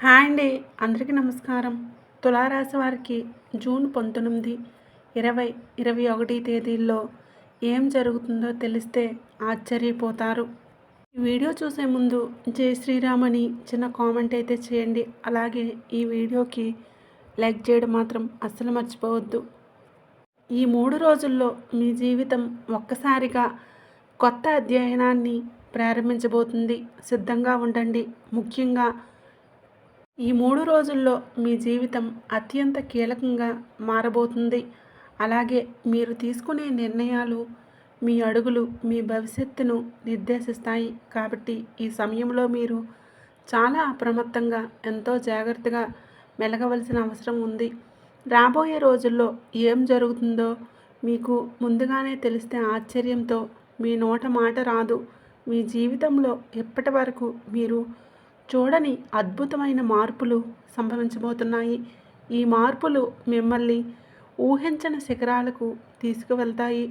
Hi అండి. అందరికీ నమస్కారం. తులారాశి వారికి జూన్ పంతొమ్మిది ఇరవై ఇరవై ఒకటి తేదీల్లో ఏం జరుగుతుందో తెలిస్తే ఆశ్చర్యపోతారు. ఈ వీడియో చూసే ముందు జై శ్రీరామ్ అని చిన్న కామెంట్ అయితే చేయండి. అలాగే ఈ వీడియోకి లైక్ చేయడం మాత్రం అస్సలు మర్చిపోవద్దు. ఈ మూడు రోజుల్లో మీ జీవితం ఒక్కసారిగా కొత్త అధ్యయనాన్ని ప్రారంభించబోతుంది. సిద్ధంగా ఉండండి. ముఖ్యంగా ఈ మూడు రోజుల్లో మీ జీవితం అత్యంత కీలకంగా మారబోతుంది. అలాగే మీరు తీసుకునే నిర్ణయాలు మీ అడుగులు మీ భవిష్యత్తును నిర్దేశిస్తాయి. కాబట్టి ఈ సమయంలో మీరు చాలా అప్రమత్తంగా ఎంతో జాగ్రత్తగా మెలగవలసిన అవసరం ఉంది. రాబోయే రోజుల్లో ఏం జరుగుతుందో మీకు ముందుగానే తెలిస్తే ఆశ్చర్యంతో మీ నోట మాట రాదు. మీ జీవితంలో ఇప్పటి వరకు మీరు చూడని అద్భుతమైన మార్పులు సంభవించబోతున్నాయి. ఈ మార్పులు మిమ్మల్ని ఊహించని శిఖరాలకు తీసుకువెళ్తాయి.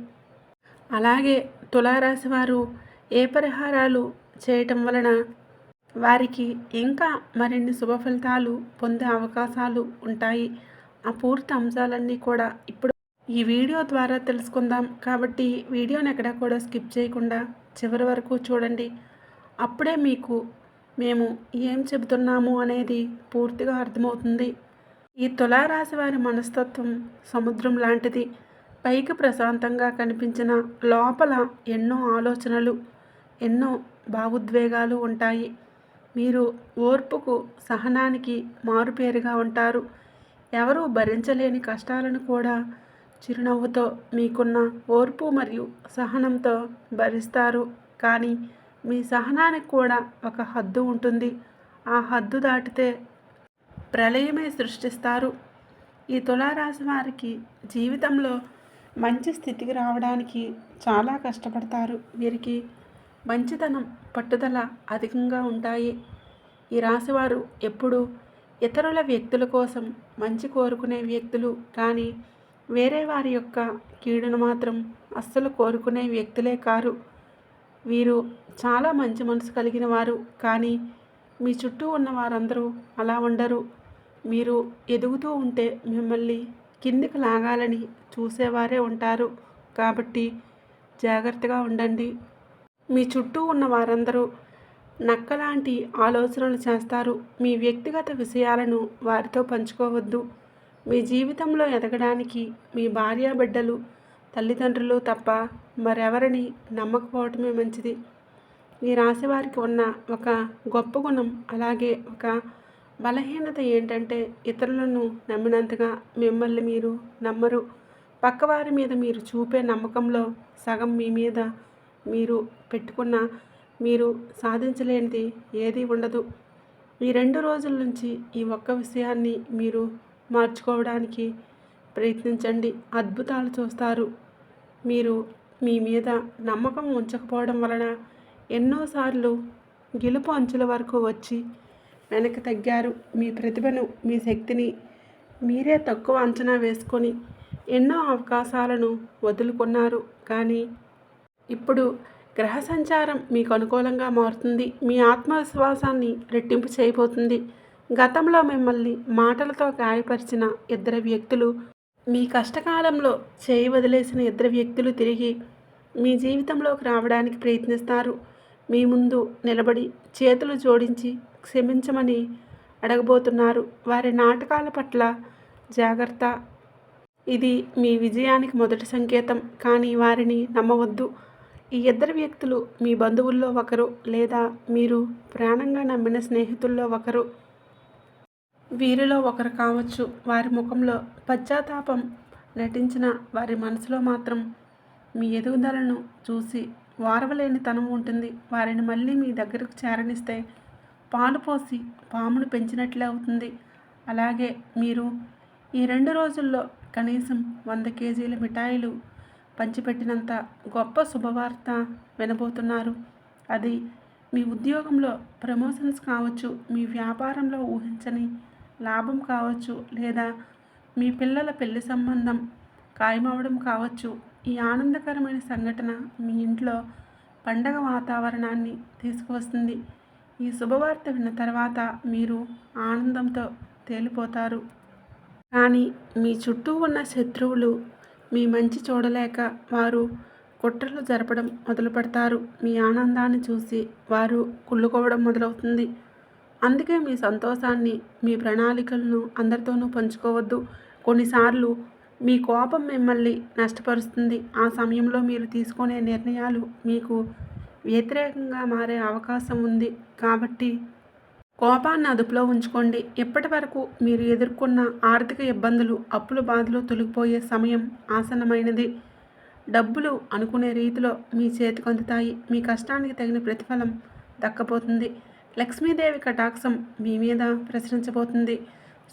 అలాగే తులారాశి వారు ఏ పరిహారాలు చేయటం వలన వారికి ఇంకా మరిన్ని శుభ ఫలితాలు పొందే అవకాశాలు ఉంటాయి. ఆ పూర్తి అంశాలన్నీ కూడా ఇప్పుడు ఈ వీడియో ద్వారా తెలుసుకుందాం. కాబట్టి వీడియోని ఎక్కడా కూడా స్కిప్ చేయకుండా చివరి వరకు చూడండి. అప్పుడే మీకు మేము ఏం చెబుతున్నాము అనేది పూర్తిగా అర్థమవుతుంది. ఈ తులారాశి వారి మనస్తత్వం సముద్రం లాంటిది. పైకి ప్రశాంతంగా కనిపించిన లోపల ఎన్నో ఆలోచనలు ఎన్నో భావోద్వేగాలు ఉంటాయి. మీరు ఓర్పుకు సహనానికి మారుపేరుగా ఉంటారు. ఎవరూ భరించలేని కష్టాలను కూడా చిరునవ్వుతో మీకున్న ఓర్పు మరియు సహనంతో భరిస్తారు. కానీ మీ సహనానికి కూడా ఒక హద్దు ఉంటుంది. ఆ హద్దు దాటితే ప్రళయమే సృష్టిస్తారు. ఈ తులారాశి వారికి జీవితంలో మంచి స్థితికి రావడానికి చాలా కష్టపడతారు. వీరికి మంచితనం పట్టుదల అధికంగా ఉంటాయి. ఈ రాశివారు ఎప్పుడు ఇతరుల వ్యక్తుల కోసం మంచి కోరుకునే వ్యక్తులు కానీ వేరే వారి యొక్క కీడును మాత్రం అస్సలు కోరుకునే వ్యక్తులే కారు. వీరు చాలా మంచి మనసు కలిగిన వారు. కానీ మీ చుట్టూ ఉన్న వారందరూ అలా ఉండరు. మీరు ఎదుగుతూ ఉంటే మిమ్మల్ని కిందికి లాగాలని చూసేవారే ఉంటారు. కాబట్టి జాగ్రత్తగా ఉండండి. మీ చుట్టూ ఉన్న వారందరూ నక్కలాంటి ఆలోచనలు చేస్తారు. మీ వ్యక్తిగత విషయాలను వారితో పంచుకోవద్దు. మీ జీవితంలో ఎదగడానికి మీ భార్య బిడ్డలు తల్లిదండ్రులు తప్ప మరెవరిని నమ్మకపోవటమే మంచిది. ఈ రాశి వారికి ఉన్న ఒక గొప్ప గుణం అలాగే ఒక బలహీనత ఏంటంటే ఇతరులను నమ్మినంతగా మిమ్మల్ని మీరు నమ్మరు. పక్కవారి మీద మీరు చూపే నమ్మకంలో సగం మీ మీద మీరు పెట్టుకున్న మీరు సాధించలేనిది ఏది ఉండదు. ఈ రెండు రోజుల నుంచి ఈ ఒక్క విషయాన్ని మీరు మార్చుకోవడానికి ప్రయత్నించండి. అద్భుతాలు చూస్తారు. మీరు మీ మీద నమ్మకం ఉంచకపోవడం వలన ఎన్నోసార్లు గెలుపు అంచుల వరకు వచ్చి వెనక్కి తగ్గారు. మీ ప్రతిభను మీ శక్తిని మీరే తక్కువ అంచనా వేసుకొని ఎన్నో అవకాశాలను వదులుకున్నారు. కానీ ఇప్పుడు గ్రహ సంచారం మీకు అనుకూలంగా మారుతుంది. మీ ఆత్మవిశ్వాసాన్ని రెట్టింపు చేయబోతుంది. గతంలో మిమ్మల్ని మాటలతో గాయపరిచిన ఇద్దరు వ్యక్తులు మీ కష్టకాలంలో చేయి వదిలేసిన ఇద్దరు వ్యక్తులు తిరిగి మీ జీవితంలోకి రావడానికి ప్రయత్నిస్తారు. మీ ముందు నిలబడి చేతులు జోడించి క్షమించమని అడగబోతున్నారు. వారి నాటకాల పట్ల జాగ్రత్త. ఇది మీ విజయానికి మొదటి సంకేతం. కానీ వారిని నమ్మవద్దు. ఈ ఇద్దరు వ్యక్తులు మీ బంధువుల్లో ఒకరు లేదా మీరు ప్రాణంగా నమ్మిన స్నేహితుల్లో ఒకరు. వీరిలో ఒకరు కావచ్చు. వారి ముఖంలో పశ్చాత్తాపం నటించిన వారి మనసులో మాత్రం మీ ఎదుగుదలను చూసి వారవలేని తనం ఉంటుంది. వారిని మళ్ళీ మీ దగ్గరకు చేరనిస్తే పాలు పోసి పామును పెంచినట్లే అవుతుంది. అలాగే మీరు ఈ రెండు రోజుల్లో కనీసం వంద కేజీల మిఠాయిలు పంచిపెట్టినంత గొప్ప శుభవార్త వినబోతున్నారు. అది మీ ఉద్యోగంలో ప్రమోషన్స్ కావచ్చు మీ వ్యాపారంలో ఊహించని లాభం కావచ్చు లేదా మీ పిల్లల పెళ్ళి సంబంధం ఖాయమవడం కావచ్చు ఈ ఆనందకరమైన సంఘటన మీ ఇంట్లో పండగ వాతావరణాన్ని తీసుకువస్తుంది. ఈ శుభవార్త విన్న తర్వాత మీరు ఆనందంతో తేలిపోతారు. కానీ మీ చుట్టూ ఉన్న శత్రువులు మీ మంచి చూడలేక వారు కుట్రలు జరపడం మొదలు పెడతారు మీ ఆనందాన్ని చూసి వారు కుళ్ళుకోవడం మొదలవుతుంది. అందుకే మీ సంతోషాన్ని మీ ప్రణాళికలను అందరితోనూ పంచుకోవద్దు. కొన్నిసార్లు మీ కోపం మిమ్మల్ని నష్టపరుస్తుంది. ఆ సమయంలో మీరు తీసుకునే నిర్ణయాలు మీకు వ్యతిరేకంగా మారే అవకాశం ఉంది. కాబట్టి కోపాన్ని అదుపులో ఉంచుకోండి. ఇప్పటి వరకు మీరు ఎదుర్కొన్న ఆర్థిక ఇబ్బందులు అప్పుల బాధలు తొలగిపోయే సమయం ఆసన్నమైనది. డబ్బులు అనుకునే రీతిలో మీ చేతికి అందుతాయి. మీ కష్టానికి తగిన ప్రతిఫలం దక్కపోతుంది. లక్ష్మీదేవి కటాక్షం మీ మీద ప్రసరించబోతుంది.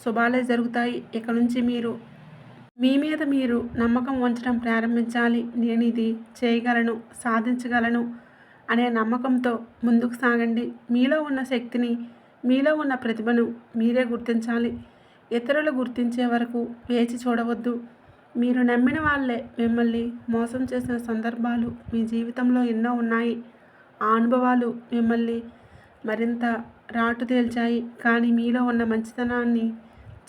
శుభాలే జరుగుతాయి. ఇక నుంచి మీరు మీ మీద మీరు నమ్మకం ఉంచడం ప్రారంభించాలి. నేను ఇది చేయగలను సాధించగలను అనే నమ్మకంతో ముందుకు సాగండి. మీలో ఉన్న శక్తిని మీలో ఉన్న ప్రతిభను మీరే గుర్తించాలి. ఇతరులు గుర్తించే వరకు వేచి చూడవద్దు. మీరు నమ్మిన వాళ్ళే మిమ్మల్ని మోసం చేసిన సందర్భాలు మీ జీవితంలో ఎన్నో ఉన్నాయి. ఆ అనుభవాలు మిమ్మల్ని మరింత రాటు తేల్చాయి. కానీ మీలో ఉన్న మంచితనాన్ని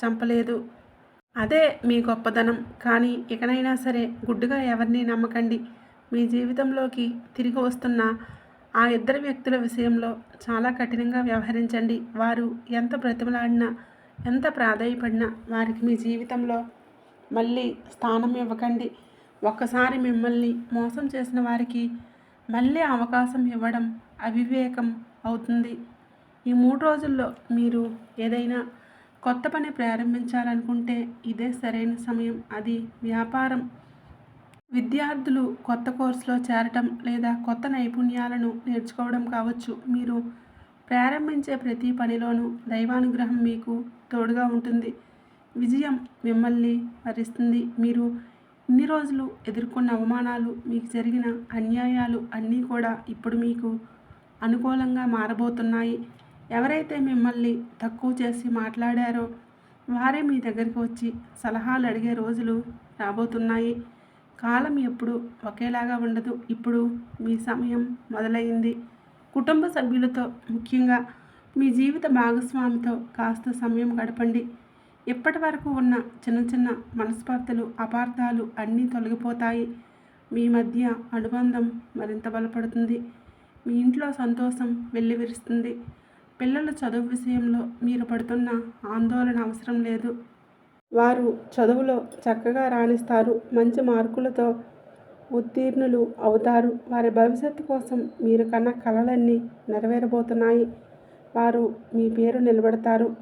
చంపలేదు. అదే మీ గొప్పదనం. కానీ ఇకనైనా సరే గుడ్డుగా ఎవరిని నమ్మకండి. మీ జీవితంలోకి తిరిగి వస్తున్న ఆ ఇద్దరు వ్యక్తుల విషయంలో చాలా కఠినంగా వ్యవహరించండి. వారు ఎంత బ్రతిమలాడినా ఎంత ప్రాధాయపడినా వారికి మీ జీవితంలో మళ్ళీ స్థానం ఇవ్వకండి. ఒక్కసారి మిమ్మల్ని మోసం చేసిన వారికి మళ్ళీ అవకాశం ఇవ్వడం అవివేకం అవుతుంది. ఈ మూడు రోజుల్లో మీరు ఏదైనా కొత్త పని ప్రారంభించాలనుకుంటే ఇదే సరైన సమయం. అది వ్యాపారం. విద్యార్థులు కొత్త కోర్సులో చేరటం లేదా కొత్త నైపుణ్యాలను నేర్చుకోవడం కావచ్చు. మీరు ప్రారంభించే ప్రతి పనిలోనూ దైవానుగ్రహం మీకు తోడుగా ఉంటుంది. విజయం మిమ్మల్ని వరిస్తుంది. మీరు ఇన్ని రోజులు ఎదుర్కొన్న అవమానాలు మీకు జరిగిన అన్యాయాలు అన్నీ కూడా ఇప్పుడు మీకు అనుకూలంగా మారబోతున్నాయి. ఎవరైతే మిమ్మల్ని తక్కువ చేసి మాట్లాడారో వారే మీ దగ్గరికి వచ్చి సలహాలు అడిగే రోజులు రాబోతున్నాయి. కాలం ఎప్పుడు ఒకేలాగా ఉండదు. ఇప్పుడు మీ సమయం మొదలైంది. కుటుంబ సభ్యులతో ముఖ్యంగా మీ జీవిత భాగస్వామితో కాస్త సమయం గడపండి. ఇప్పటి వరకు ఉన్న చిన్న చిన్న మనస్పర్ధలు అపార్థాలు అన్నీ తొలగిపోతాయి. మీ మధ్య అనుబంధం మరింత బలపడుతుంది. మీ ఇంట్లో సంతోషం వెల్లివిరుస్తుంది. పిల్లల చదువు విషయంలో మీరు పడుతున్న ఆందోళన అవసరం లేదు. వారు చదువులో చక్కగా రాణిస్తారు మంచి మార్కులతో ఉత్తీర్ణులు అవుతారు. వారి భవిష్యత్తు కోసం మీరు కన్న కలలన్నీ నెరవేరబోతున్నాయి. వారు మీ పేరు నిలబెడతారు.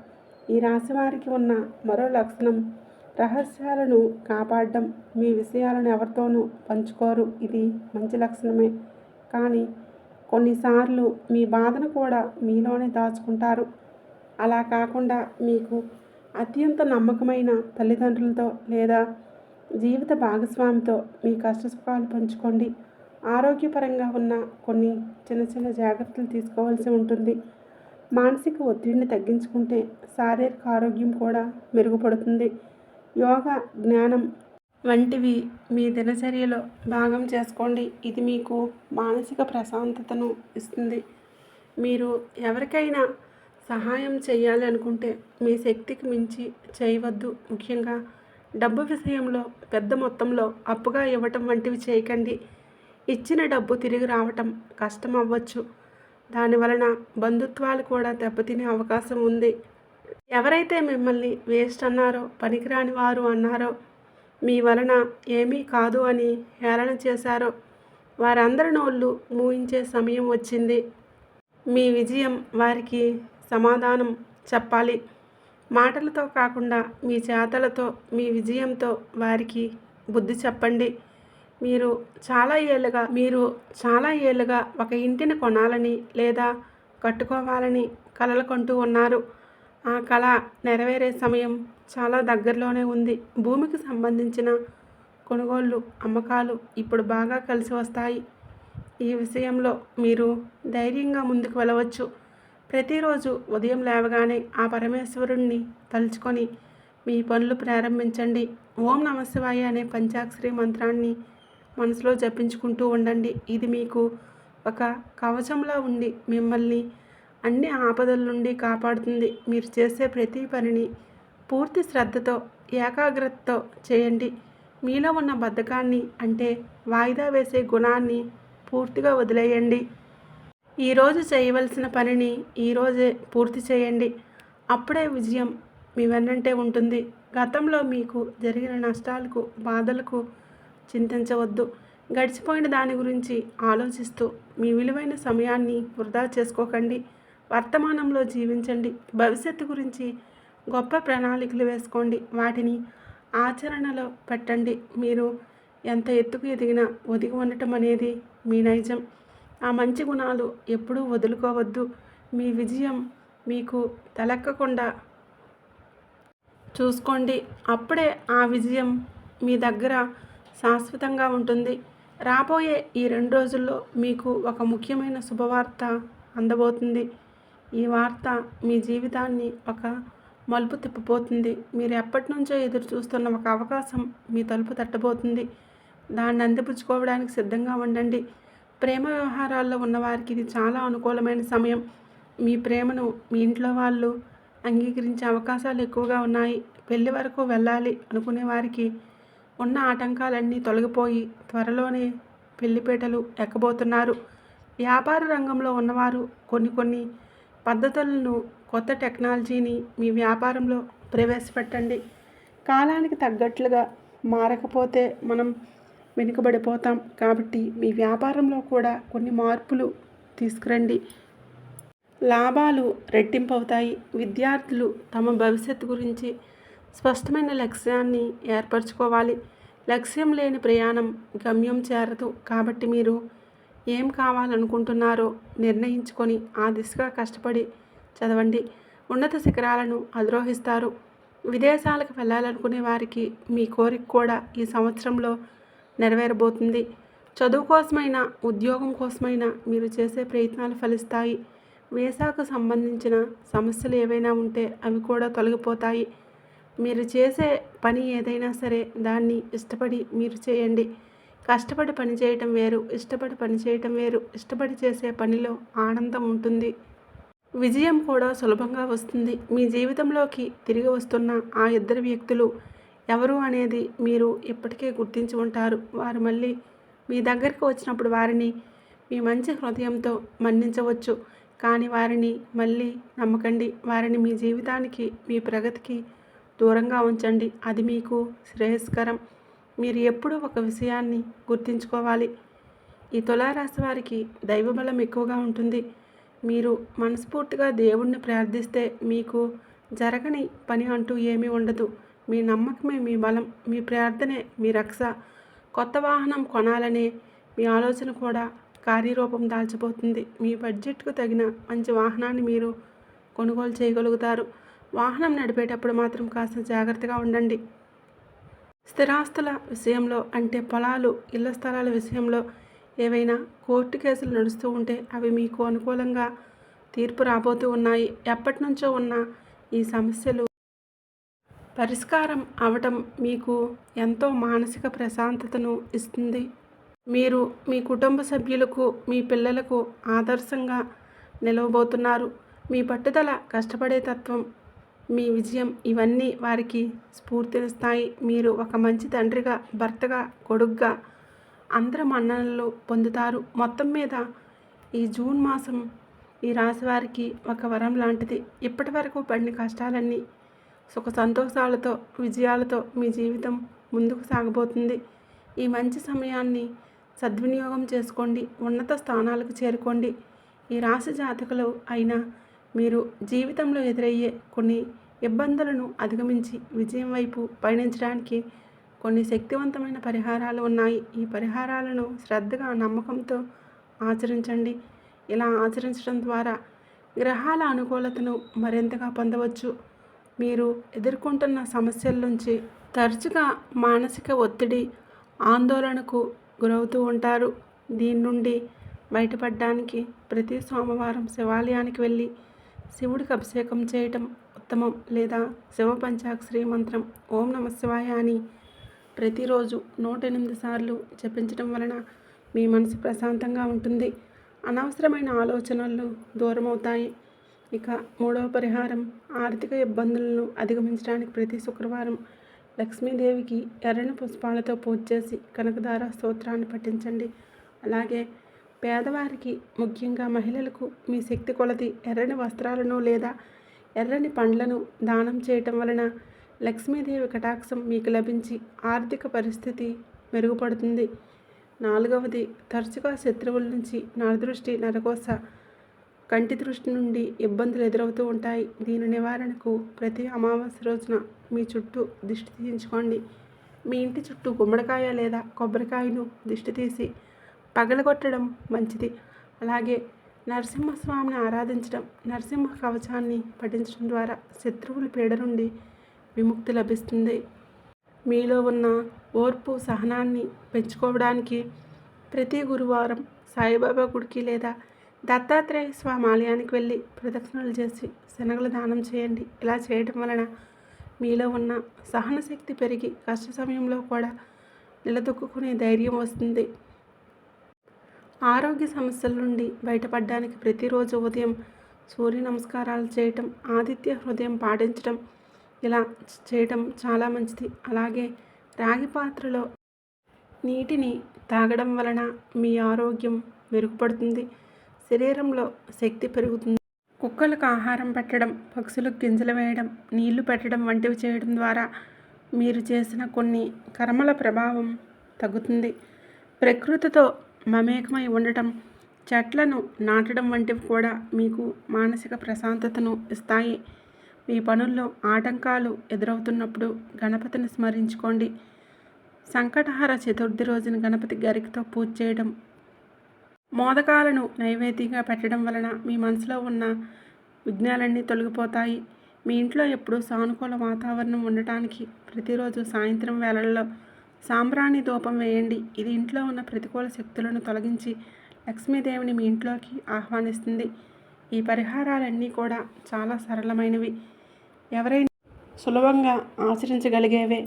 ఈ రాశి వారికి ఉన్న మరో లక్షణం రహస్యాలను కాపాడడం. మీ విషయాలను ఎవరితోనూ పంచుకోరు. ఇది మంచి లక్షణమే. కానీ కొన్నిసార్లు మీ బాధను కూడా మీలోనే దాచుకుంటారు. అలా కాకుండా మీకు అత్యంత నమ్మకమైన తల్లిదండ్రులతో లేదా జీవిత భాగస్వామితో మీ కష్టసుఖాలు పంచుకోండి. ఆరోగ్యపరంగా ఉన్న కొన్ని చిన్న చిన్న జాగ్రత్తలు తీసుకోవాల్సి ఉంటుంది. మానసిక ఒత్తిడిని తగ్గించుకుంటే శారీరక ఆరోగ్యం కూడా మెరుగుపడుతుంది. యోగా జ్ఞానం వంటివి మీ దినచర్యలో భాగం చేసుకోండి. ఇది మీకు మానసిక ప్రశాంతతను ఇస్తుంది. మీరు ఎవరికైనా సహాయం చేయాలి అనుకుంటే మీ శక్తికి మించి చేయవద్దు. ముఖ్యంగా డబ్బు విషయంలో పెద్ద మొత్తంలో అప్పుగా ఇవ్వటం వంటివి చేయకండి. ఇచ్చిన డబ్బు తిరిగి రావటం కష్టం అవ్వచ్చు దానివలన బంధుత్వాలు కూడా దెబ్బతినే అవకాశం ఉంది. ఎవరైతే మిమ్మల్ని వేస్ట్ అన్నారో పనికిరాని వారు అన్నారో మీ వలన ఏమీ కాదు అని హేళన చేశారో. వారందరి నోళ్ళు మూయించే సమయం వచ్చింది. మీ విజయం వారికి సమాధానం చెప్పాలి. మాటలతో కాకుండా మీ చేతలతో మీ విజయంతో వారికి బుద్ధి చెప్పండి. మీరు చాలా ఏళ్ళుగా మీరు చాలా ఏళ్ళుగా ఒక ఇంటిని కొనాలని లేదా కట్టుకోవాలని కలలు కంటూ ఉన్నారు. ఆ కళ నెరవేరే సమయం చాలా దగ్గరలోనే ఉంది. భూమికి సంబంధించిన కొనుగోళ్ళు అమ్మకాలు ఇప్పుడు బాగా కలిసి వస్తాయి. ఈ విషయంలో మీరు ధైర్యంగా ముందుకు వెళ్ళవచ్చు. ప్రతిరోజు ఉదయం లేవగానే ఆ పరమేశ్వరుణ్ణి తలుచుకొని మీ పనులు ప్రారంభించండి. ఓం నమశివాయ అనే పంచాక్షరి మంత్రాన్ని మనసులో జపించుకుంటూ ఉండండి. ఇది మీకు ఒక కవచంలో ఉండి మిమ్మల్ని అన్ని ఆపదల నుండి కాపాడుతుంది. మీరు చేసే ప్రతి పనిని పూర్తి శ్రద్ధతో ఏకాగ్రతతో చేయండి. మీలో ఉన్న బద్ధకాన్ని అంటే వాయిదా వేసే గుణాన్ని పూర్తిగా వదిలేయండి. ఈరోజు చేయవలసిన పనిని ఈరోజే పూర్తి చేయండి. అప్పుడే విజయం మీ వెన్నంటే ఉంటుంది. గతంలో మీకు జరిగిన నష్టాలకు బాధలకు చింతించవద్దు. గడిచిపోయిన దాని గురించి ఆలోచిస్తూ మీ విలువైన సమయాన్ని వృధా చేసుకోకండి. వర్తమానంలో జీవించండి. భవిష్యత్తు గురించి గొప్ప ప్రణాళికలు వేసుకోండి. వాటిని ఆచరణలో పెట్టండి. మీరు ఎంత ఎత్తుకు ఎదిగినా ఒదిగి ఉండటం అనేది మీ నైజం. ఆ మంచి గుణాలు ఎప్పుడూ వదులుకోవద్దు. మీ విజయం మీకు తలెక్కకుండా చూసుకోండి. అప్పుడే ఆ విజయం మీ దగ్గర శాశ్వతంగా ఉంటుంది. రాబోయే ఈ రెండు రోజుల్లో మీకు ఒక ముఖ్యమైన శుభవార్త అందబోతుంది. ఈ వార్త మీ జీవితాన్ని ఒక మలుపు తిప్పబోతుంది. మీరు ఎప్పటి నుంచో ఎదురు చూస్తున్న ఒక అవకాశం మీ తలుపు తట్టబోతుంది. దాన్ని అందిపుచ్చుకోవడానికి సిద్ధంగా ఉండండి. ప్రేమ వ్యవహారాల్లో ఉన్నవారికి ఇది చాలా అనుకూలమైన సమయం. మీ ప్రేమను మీ ఇంట్లో వాళ్ళు అంగీకరించే అవకాశాలు ఎక్కువగా ఉన్నాయి. పెళ్ళి వరకు వెళ్ళాలి అనుకునే వారికి ఉన్న ఆటంకాలన్నీ తొలగిపోయి త్వరలోనే పెళ్ళిపేటలు ఎక్కబోతున్నారు. వ్యాపార రంగంలో ఉన్నవారు కొన్ని కొన్ని పద్ధతులను కొత్త టెక్నాలజీని మీ వ్యాపారంలో ప్రవేశపెట్టండి. కాలానికి తగ్గట్లుగా మారకపోతే మనం వెనుకబడిపోతాం కాబట్టి మీ వ్యాపారంలో కూడా కొన్ని మార్పులు తీసుకురండి. లాభాలు రెట్టింపు అవుతాయి విద్యార్థులు తమ భవిష్యత్తు గురించి స్పష్టమైన లక్ష్యాన్ని ఏర్పరచుకోవాలి. లక్ష్యం లేని ప్రయాణం గమ్యం చేరదు కాబట్టి మీరు ఏం కావాలనుకుంటున్నారో నిర్ణయించుకొని ఆ దిశగా కష్టపడి చదవండి. ఉన్నత శిఖరాలను అధిరోహిస్తారు. విదేశాలకు వెళ్ళాలనుకునే వారికి మీ కోరిక కూడా ఈ సంవత్సరంలో నెరవేరబోతుంది. చదువు కోసమైనా ఉద్యోగం కోసమైనా మీరు చేసే ప్రయత్నాలు ఫలిస్తాయి. వీసాకు సంబంధించిన సమస్యలు ఏవైనా ఉంటే అవి కూడా తొలగిపోతాయి. మీరు చేసే పని ఏదైనా సరే దాన్ని ఇష్టపడి మీరు చేయండి. కష్టపడి పని చేయటం వేరు ఇష్టపడి పని చేయటం వేరు ఇష్టపడి చేసే పనిలో ఆనందం ఉంటుంది. విజయం కూడా సులభంగా వస్తుంది. మీ జీవితంలోకి తిరిగి వస్తున్న ఆ ఇద్దరు వ్యక్తులు ఎవరు అనేది మీరు ఇప్పటికే గుర్తించి ఉంటారు. వారు మళ్ళీ మీ దగ్గరికి వచ్చినప్పుడు వారిని మీ మంచి హృదయంతో మన్నించవచ్చు. కానీ వారిని మళ్ళీ నమ్మకండి. వారిని మీ జీవితానికి మీ ప్రగతికి దూరంగా ఉంచండి. అది మీకు శ్రేయస్కరం. మీరు ఎప్పుడూ ఒక విషయాన్ని గుర్తుంచుకోవాలి. ఈ తులారాశి వారికి దైవబలం ఎక్కువగా ఉంటుంది. మీరు మనస్ఫూర్తిగా దేవుణ్ణి ప్రార్థిస్తే మీకు జరగని పని అంటూ ఏమీ ఉండదు. మీ నమ్మకమే మీ బలం మీ ప్రార్థనే మీ రక్ష. కొత్త వాహనం కొనాలనే మీ ఆలోచన కూడా కార్యరూపం దాల్చబోతుంది మీ బడ్జెట్కు తగిన మంచి వాహనాన్ని మీరు కొనుగోలు చేయగలుగుతారు. వాహనం నడిపేటప్పుడు మాత్రం కాస్త జాగ్రత్తగా ఉండండి. స్థిరాస్తుల విషయంలో అంటే పొలాలు ఇళ్ళ స్థలాల విషయంలో ఏవైనా కోర్టు కేసులు నడుస్తూ ఉంటే అవి మీకు అనుకూలంగా తీర్పు రాబోతూ ఉన్నాయి. ఎప్పటి నుంచో ఉన్న ఈ సమస్యలు పరిష్కారం అవటం మీకు ఎంతో మానసిక ప్రశాంతతను ఇస్తుంది. మీరు మీ కుటుంబ సభ్యులకు మీ పిల్లలకు ఆదర్శంగా నిలవబోతున్నారు. మీ పట్టుదల కష్టపడే తత్వం మీ విజయం ఇవన్నీ వారికి స్ఫూర్తినిస్తాయి. మీరు ఒక మంచి తండ్రిగా భర్తగా కొడుగ్గా అందరి మన్ననలు పొందుతారు. మొత్తం మీద ఈ జూన్ మాసం ఈ రాశి వారికి ఒక వరం లాంటిది. ఇప్పటి వరకు పడిన కష్టాలన్నీ సుఖ సంతోషాలతో విజయాలతో మీ జీవితం ముందుకు సాగబోతుంది. ఈ మంచి సమయాన్ని సద్వినియోగం చేసుకోండి. ఉన్నత స్థానాలకు చేరుకోండి. ఈ రాశి జాతకులు అయినా మీరు జీవితంలో ఎదురయ్యే కొన్ని ఇబ్బందులను అధిగమించి విజయం వైపు పయనించడానికి కొన్ని శక్తివంతమైన పరిహారాలు ఉన్నాయి. ఈ పరిహారాలను శ్రద్ధగా నమ్మకంతో ఆచరించండి. ఇలా ఆచరించడం ద్వారా గ్రహాల అనుకూలతను మరింతగా పొందవచ్చు. మీరు ఎదుర్కొంటున్న సమస్యల నుంచి తరచుగా మానసిక ఒత్తిడి ఆందోళనకు గురవుతూ ఉంటారు. దీని నుండి బయటపడడానికి ప్రతి సోమవారం శివాలయానికి వెళ్ళి శివుడికి అభిషేకం చేయటం ఉత్తమం లేదా శివ పంచాక్షరి మంత్రం ఓం నమ శివాయ అని ప్రతిరోజు నూట ఎనిమిది సార్లు జపించడం వలన మీ మనసు ప్రశాంతంగా ఉంటుంది. అనవసరమైన ఆలోచనలు దూరమవుతాయి. ఇక మూడవ పరిహారం ఆర్థిక ఇబ్బందులను అధిగమించడానికి ప్రతి శుక్రవారం లక్ష్మీదేవికి ఎర్రని పుష్పాలతో పూజ చేసి కనకదార స్తోత్రాన్ని పఠించండి. అలాగే పేదవారికి ముఖ్యంగా మహిళలకు మీ శక్తి కొలది ఎర్రని వస్త్రాలను లేదా ఎర్రని పండ్లను దానం చేయటం వలన లక్ష్మీదేవి కటాక్షం మీకు లభించి ఆర్థిక పరిస్థితి మెరుగుపడుతుంది. నాలుగవది తరచుగా శత్రువుల నుంచి నరదృష్టి నరకోస కంటి దృష్టి నుండి ఇబ్బందులు ఎదురవుతూ ఉంటాయి. దీని నివారణకు ప్రతి అమావాస్య రోజున మీ చుట్టూ దిష్టి తీయించుకోండి. మీ ఇంటి చుట్టూ గుమ్మడికాయ లేదా కొబ్బరికాయను దిష్టి తీసి పగలగొట్టడం మంచిది. అలాగే నరసింహస్వామిని ఆరాధించడం నరసింహ కవచాన్ని పఠించడం ద్వారా శత్రువుల పీడ నుండి విముక్తి లభిస్తుంది. మీలో ఉన్న ఓర్పు సహనాన్ని పెంచుకోవడానికి ప్రతి గురువారం సాయిబాబా గుడికి లేదా దత్తాత్రేయ స్వామి ఆలయానికి వెళ్ళి ప్రదక్షిణలు చేసి శనగలు దానం చేయండి. ఇలా చేయడం వలన మీలో ఉన్న సహనశక్తి పెరిగి కష్ట సమయంలో కూడా నిలదొక్కునే ధైర్యం వస్తుంది. ఆరోగ్య సమస్యల నుండి బయటపడడానికి ప్రతిరోజు ఉదయం సూర్య నమస్కారాలు చేయటం ఆదిత్య హృదయం పాటించడం ఇలా చేయటం చాలా మంచిది. అలాగే రాగి పాత్రలో నీటిని తాగడం వలన మీ ఆరోగ్యం మెరుగుపడుతుంది. శరీరంలో శక్తి పెరుగుతుంది. కుక్కలకు ఆహారం పెట్టడం పక్షులకు గింజలు వేయడం నీళ్ళు పెట్టడం వంటివి చేయడం ద్వారా మీరు చేసిన కొన్ని కర్మల ప్రభావం తగ్గుతుంది. ప్రకృతితో మమేకమై ఉండటం చెట్లను నాటడం వంటివి కూడా మీకు మానసిక ప్రశాంతతను ఇస్తాయి. మీ పనుల్లో ఆటంకాలు ఎదురవుతున్నప్పుడు గణపతిని స్మరించుకోండి. సంకటహార చతుర్థి రోజున గణపతి గరికతో పూజ చేయడం మోదకాలను నైవేద్యంగా పెట్టడం వలన మీ మనసులో ఉన్న విఘ్నాలన్నీ తొలగిపోతాయి. మీ ఇంట్లో ఎప్పుడూ సానుకూల వాతావరణం ఉండటానికి ప్రతిరోజు సాయంత్రం వేళల్లో సాంబ్రాణి ధూపం వేయండి. ఇది ఇంట్లో ఉన్న ప్రతికూల శక్తులను తొలగించి లక్ష్మీదేవిని మీ ఇంట్లోకి ఆహ్వానిస్తుంది. ఈ పరిహారాలన్నీ కూడా చాలా సరళమైనవి. ఎవరైనా సులభంగా ఆచరించగలిగేవే.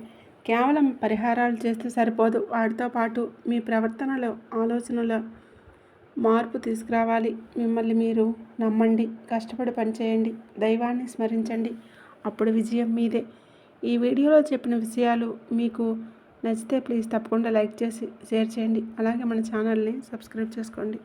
కేవలం పరిహారాలు చేస్తే సరిపోదు. వాటితో పాటు మీ ప్రవర్తనలో ఆలోచనలో మార్పు తీసుకురావాలి. మిమ్మల్ని మీరు నమ్మండి. కష్టపడి పనిచేయండి. దైవాన్ని స్మరించండి. అప్పుడు విజయం మీదే. ఈ వీడియోలో చెప్పిన విషయాలు మీకు నచ్చితే ప్లీజ్ తప్పకుండా లైక్ చేసి షేర్ చేయండి. అలాగే మన ఛానల్ని సబ్స్క్రైబ్ చేసుకోండి.